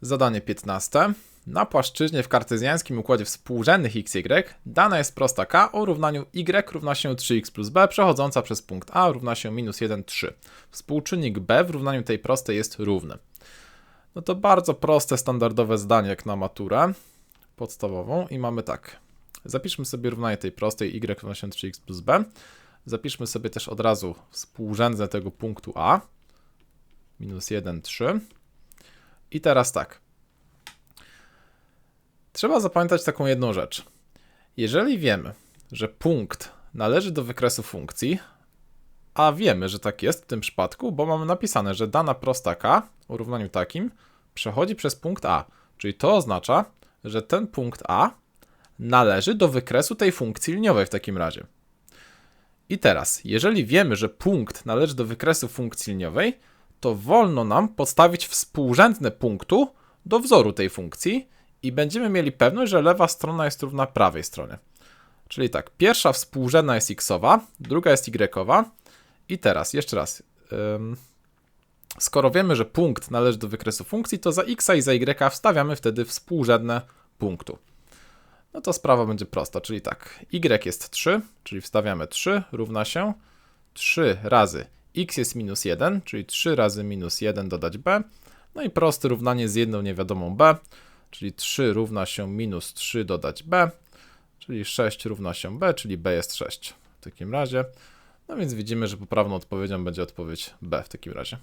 Zadanie 15. Na płaszczyźnie w kartezjańskim układzie współrzędnych xy dana jest prosta k o równaniu y równa się 3x plus b przechodząca przez punkt a równa się minus 1, 3. Współczynnik b w równaniu tej prostej jest równy. No to bardzo proste, standardowe zdanie jak na maturę podstawową i mamy tak. Zapiszmy sobie równanie tej prostej y równa się 3x plus b. Zapiszmy sobie też od razu współrzędne tego punktu a. Minus 1, 3. I teraz tak. Trzeba zapamiętać taką jedną rzecz. Jeżeli wiemy, że punkt należy do wykresu funkcji, a wiemy, że tak jest w tym przypadku, bo mamy napisane, że dana prosta k o równaniu takim przechodzi przez punkt a, czyli to oznacza, że ten punkt a należy do wykresu tej funkcji liniowej w takim razie. I teraz, jeżeli wiemy, że punkt należy do wykresu funkcji liniowej, to wolno nam podstawić współrzędne punktu do wzoru tej funkcji i będziemy mieli pewność, że lewa strona jest równa prawej stronie. Czyli tak, pierwsza współrzędna jest xowa, druga jest y. I teraz, jeszcze raz. Ym, skoro wiemy, że punkt należy do wykresu funkcji, to za x i za y wstawiamy wtedy współrzędne punktu. No to sprawa będzie prosta, czyli tak, y jest 3, czyli wstawiamy 3, równa się 3 razy x jest minus 1, czyli 3 razy minus 1 dodać b, no i proste równanie z jedną niewiadomą b, czyli 3 równa się minus 3 dodać b, czyli 6 równa się b, czyli b jest 6 w takim razie. No więc widzimy, że poprawną odpowiedzią będzie odpowiedź b w takim razie.